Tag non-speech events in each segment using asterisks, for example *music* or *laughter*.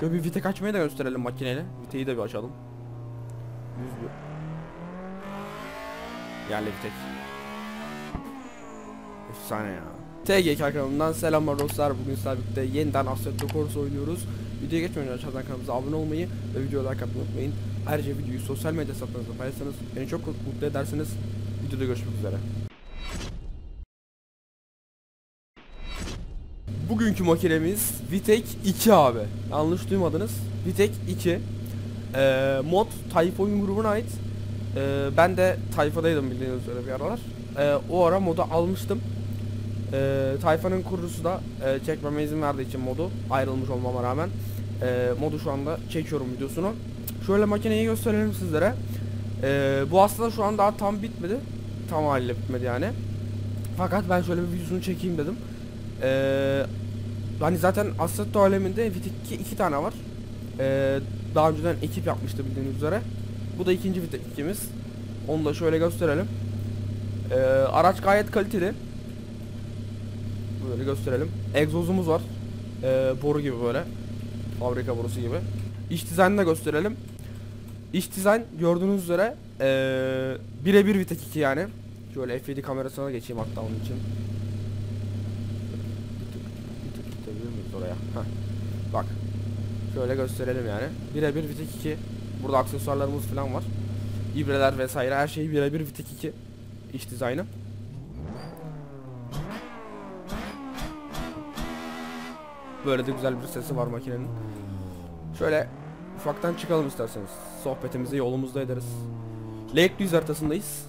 Şöyle bir vitek açmayı da gösterelim makineyle. Viteyi de bir açalım. 100 bir. Yerli vitek. Efsane ya. TGK kanalından selamlar dostlar. Bugün birlikte yeniden Assetto Corsa oynuyoruz. Videoya geçmeden aşağıdan kanalımıza abone olmayı ve videoya like atmayı unutmayın. Ayrıca videoyu sosyal medya hesaplarınızda paylaşırsanız beni çok mutlu edersiniz. Videoda görüşmek üzere. Bugünkü makinemiz Vitek 2 abi. Yanlış duymadınız. Vitek 2. Ee, mod Tayfa grubuna ait. Ee, ben de Tayfa'daydım bildiğiniz üzere bir aralar. Ee, o ara modu almıştım. Ee, Tayfa'nın kurucusu da e, çekmeme izin verdiği için modu ayrılmış olmama rağmen e, modu şu anda çekiyorum videosunu. Şöyle makineyi gösterelim sizlere. Ee, bu aslında şu an daha tam bitmedi. Tam haliyle bitmedi yani. Fakat ben şöyle bir videosunu çekeyim dedim. Ee, hani zaten Assetto aleminde Vitek 2 iki tane var. Ee, daha önceden ekip yapmıştı bildiğiniz üzere. Bu da ikinci Vitek 2'miz. Onu da şöyle gösterelim. Ee, araç gayet kaliteli. Böyle gösterelim. Egzozumuz var. Ee, boru gibi böyle. Fabrika borusu gibi. İç dizaynını da gösterelim. İç dizayn gördüğünüz üzere ee, birebir Vitek 2 yani. Şöyle F7 kamerasına geçeyim hatta onun için. Oraya? Heh. Bak. Şöyle gösterelim yani. Birebir Vitek 2. Burada aksesuarlarımız falan var. İbreler vesaire her şey birebir Vitek 2 iç dizaynı. Böyle de güzel bir sesi var makinenin. Şöyle ufaktan çıkalım isterseniz. Sohbetimizi yolumuzda ederiz. Lake Düz haritasındayız.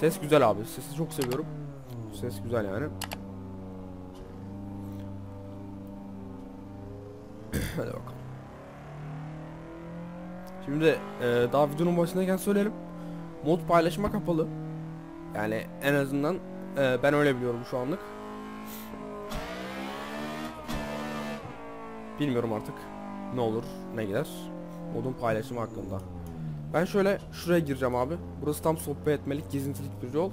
Ses güzel abi. Sesi çok seviyorum. Ses güzel yani. Hadi bakalım. Şimdi e, daha videonun başındayken söyleyelim. Mod paylaşıma kapalı. Yani en azından e, ben öyle biliyorum şu anlık. Bilmiyorum artık ne olur ne gider. Modun paylaşımı hakkında. Ben şöyle şuraya gireceğim abi. Burası tam sohbet etmelik, gezintilik bir yol.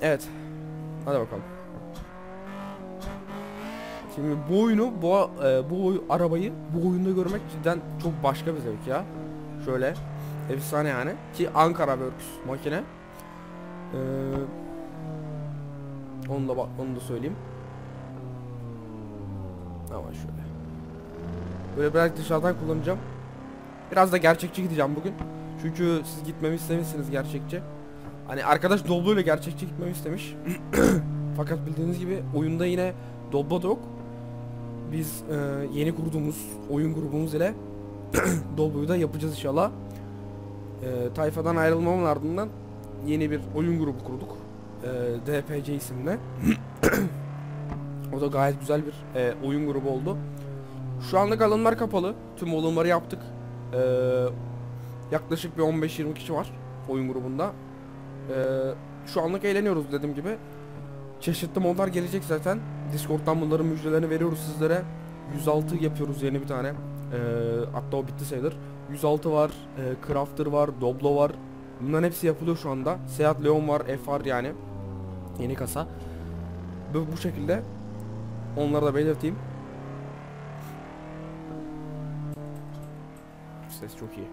Evet. Hadi bakalım. Şimdi bu oyunu, bu e, bu arabayı bu oyunda görmek cidden çok başka bir zevk ya. Şöyle efsane yani ki Ankara Works makine. Ee, onu da bak onu da söyleyeyim. Ama şöyle. Böyle biraz dışarıdan kullanacağım. Biraz da gerçekçi gideceğim bugün. Çünkü siz gitmemi istemişsiniz gerçekçi. Hani arkadaş Doblo ile gerçekçi gitmemi istemiş. *clears throat* Fakat bildiğiniz gibi oyunda yine Doblo da yok. Biz e, yeni kurduğumuz oyun grubumuz ile *clears throat* Doblo'yu da yapacağız inşallah. E, tayfadan ayrılmamın ardından yeni bir oyun grubu kurduk. E, DPC isimle. *clears throat* o da gayet güzel bir e, oyun grubu oldu. Şu anlık alanlar kapalı. Tüm olumları yaptık. Ee, yaklaşık bir 15-20 kişi var oyun grubunda. Ee, şu anlık eğleniyoruz dediğim gibi. Çeşitli modlar gelecek zaten. Discord'dan bunların müjdelerini veriyoruz sizlere. 106 yapıyoruz yeni bir tane. Ee, hatta o bitti sayılır. 106 var, e, Crafter var, Doblo var. Bunların hepsi yapılıyor şu anda. Seat Leon var, FR yani. Yeni kasa. Bu, bu şekilde. Onları da belirteyim. Ses çok iyi.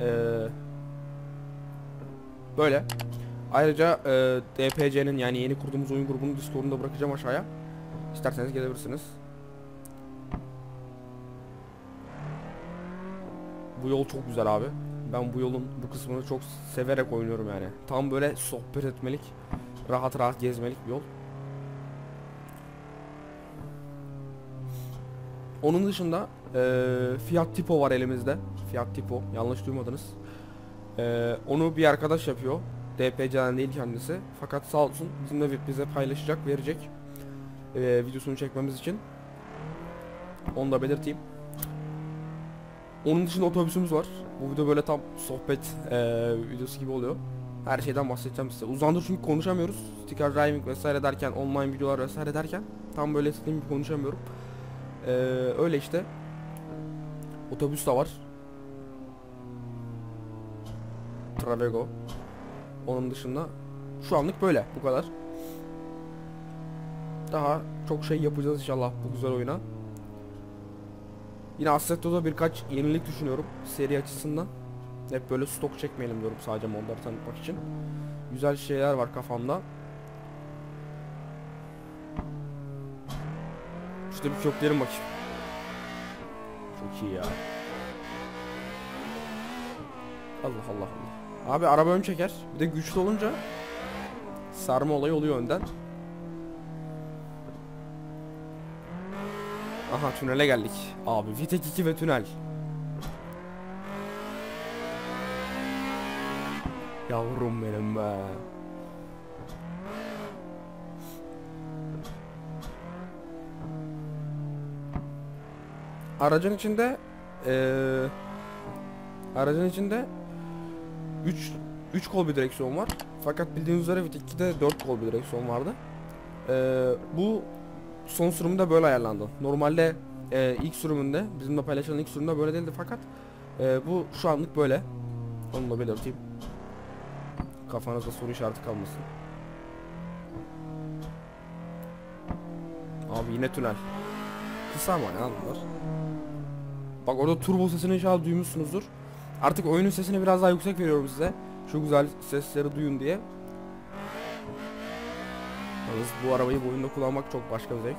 Ee, böyle. Ayrıca e, DPC'nin yani yeni kurduğumuz oyun grubunun Discord'unu da bırakacağım aşağıya. İsterseniz gelebilirsiniz. Bu yol çok güzel abi. Ben bu yolun bu kısmını çok severek oynuyorum yani. Tam böyle sohbet etmelik, rahat rahat gezmelik bir yol. Onun dışında eee Fiat Tipo var elimizde. Fiat Tipo yanlış duymadınız. Eee, onu bir arkadaş yapıyor. DPC'den değil kendisi. Fakat sağ olsun bizimle bize paylaşacak, verecek. Eee, videosunu çekmemiz için. Onu da belirteyim. Onun dışında otobüsümüz var. Bu video böyle tam sohbet eee, videosu gibi oluyor. Her şeyden bahsedeceğim size. Uzandı çünkü konuşamıyoruz. Sticker driving vesaire derken, online videolar vesaire derken tam böyle istediğim gibi konuşamıyorum. Ee, öyle işte. Otobüs de var. Travego. Onun dışında şu anlık böyle bu kadar. daha çok şey yapacağız inşallah bu güzel oyuna. Yine Assetto'da birkaç yenilik düşünüyorum seri açısından. Hep böyle stok çekmeyelim diyorum sadece modları tanıtmak için. Güzel şeyler var kafamda. Şurada bir köklerim bakayım. Çok iyi ya. Allah Allah Allah. Abi araba ön çeker. Bir de güçlü olunca sarma olayı oluyor önden. Aha tünele geldik. Abi Vitek 2 ve tünel. Yavrum benim be. Aracın içinde eee aracın içinde 3 3 kol bir direksiyon var. Fakat bildiğiniz üzere Vitek 2'de 4 kol bir direksiyon vardı. Eee bu son sürümünde böyle ayarlandı. Normalde e, ilk sürümünde bizimle paylaşılan ilk sürümde böyle değildi fakat e, bu şu anlık böyle. Onu da belirteyim. Kafanızda soru işareti kalmasın. Abi yine tünel. Kısa ama ne bunlar? Bak orada turbo sesini inşallah duymuşsunuzdur. Artık oyunun sesini biraz daha yüksek veriyorum size. Şu güzel sesleri duyun diye. Yalnız bu arabayı bu oyunda kullanmak çok başka bir zevk.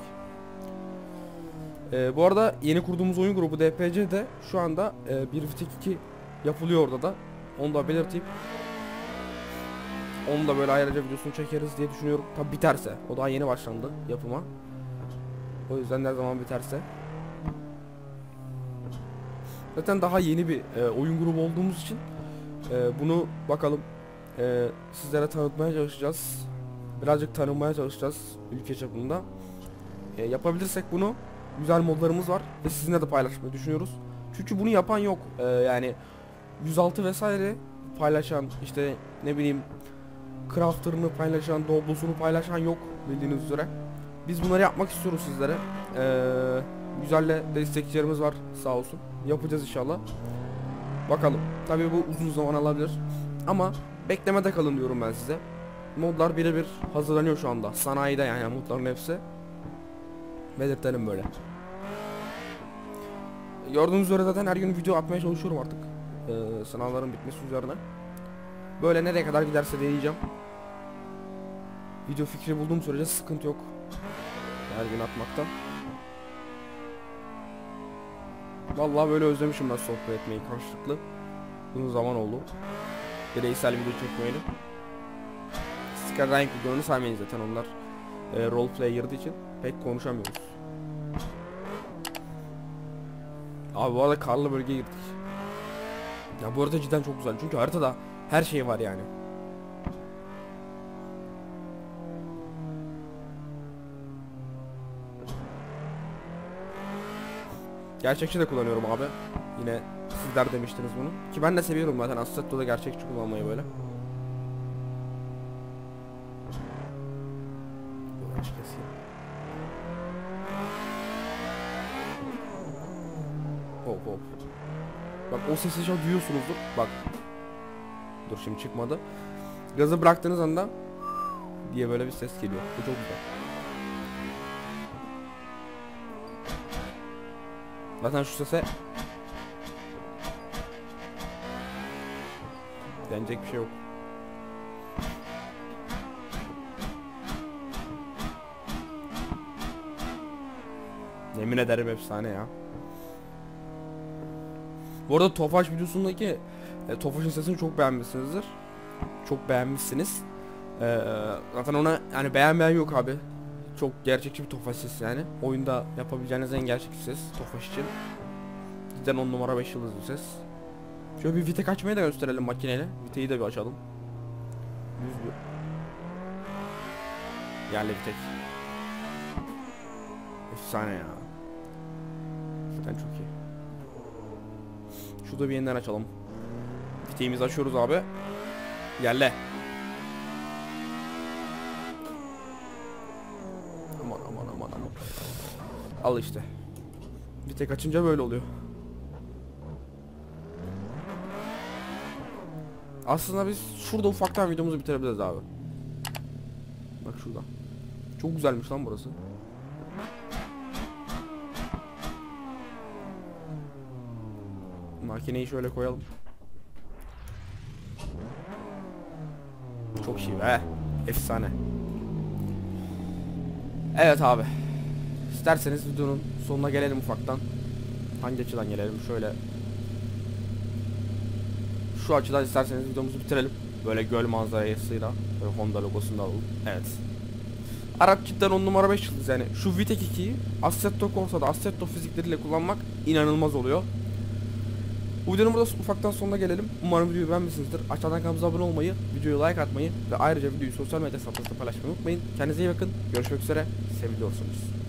Ee, bu arada yeni kurduğumuz oyun grubu DPC'de şu anda e, bir Vitek 2 yapılıyor orada da. Onu da belirteyim. Onu da böyle ayrıca videosunu çekeriz diye düşünüyorum. Tabi biterse. O daha yeni başlandı yapıma. O yüzden ne zaman biterse. Zaten daha yeni bir e, oyun grubu olduğumuz için e, bunu bakalım e, sizlere tanıtmaya çalışacağız. Birazcık tanımaya çalışacağız ülke çapında. E, yapabilirsek bunu güzel modlarımız var ve sizinle de paylaşmayı düşünüyoruz. Çünkü bunu yapan yok. E, yani 106 vesaire paylaşan işte ne bileyim crafter'ını paylaşan, doblosunu paylaşan yok bildiğiniz üzere. Biz bunları yapmak istiyoruz sizlere. Ee, güzel de destekçilerimiz var sağ olsun. Yapacağız inşallah. Bakalım. Tabii bu uzun zaman alabilir. Ama beklemede kalın diyorum ben size. Modlar birebir hazırlanıyor şu anda. Sanayide yani modların hepsi. Belirtelim böyle. Gördüğünüz üzere zaten her gün video atmaya çalışıyorum artık. Ee, sınavların bitmesi üzerine. Böyle nereye kadar giderse deneyeceğim. Video fikri bulduğum sürece sıkıntı yok. Her gün atmaktan. Vallahi böyle özlemişim ben sohbet etmeyi karşılıklı. Uzun zaman oldu. Bireysel video çekmeyeli. Sticker rank videolarını saymayın zaten onlar e, roleplay için pek konuşamıyoruz. Abi bu arada karlı bölgeye girdik. Ya bu arada cidden çok güzel çünkü haritada her şey var yani. Gerçekçi de kullanıyorum abi. Yine sizler demiştiniz bunu. Ki ben de seviyorum zaten Assetto'da gerçekçi kullanmayı böyle. Keseyim. Hop hop. Bak o sesi an duyuyorsunuzdur. Bak. Dur şimdi çıkmadı. Gazı bıraktığınız anda diye böyle bir ses geliyor. Bu çok güzel. Zaten şu sese denecek bir şey yok. Yemin ederim efsane ya. Bu arada Tofaş videosundaki e, Tofaş'ın sesini çok beğenmişsinizdir. Çok beğenmişsiniz. E, zaten ona yani beğenmeyen yok abi. Çok gerçekçi bir Tofaş sesi yani. Oyunda yapabileceğiniz en gerçekçi ses Tofaş için. Cidden 10 numara 5 yıldız bir ses. Şöyle bir vitek açmayı da gösterelim makineyle. Viteyi de bir açalım. Yüz bir. Yerli vitek. Efsane ya. Cidden çok iyi. Şurada bir yeniden açalım. Viteğimizi açıyoruz abi. Yerle. Al işte. Bir tek açınca böyle oluyor. Aslında biz şurada ufaktan videomuzu bitirebiliriz abi. Bak şurada. Çok güzelmiş lan burası. Makineyi şöyle koyalım. Çok iyi be. Efsane. Evet abi. İsterseniz videonun sonuna gelelim ufaktan. Hangi açıdan gelelim? Şöyle. Şu açıdan isterseniz videomuzu bitirelim. Böyle göl manzarasıyla. Böyle Honda logosunu da alalım. Evet. Araç cidden 10 numara 5 yıldız yani. Şu Vitek 2'yi Assetto Corsa'da Assetto fizikleriyle kullanmak inanılmaz oluyor. Bu videonun burada ufaktan sonuna gelelim. Umarım videoyu beğenmişsinizdir. Aşağıdan kanalımıza abone olmayı, videoya like atmayı ve ayrıca videoyu sosyal medya hesaplarınızda paylaşmayı unutmayın. Kendinize iyi bakın. Görüşmek üzere. Seviliyorsunuz.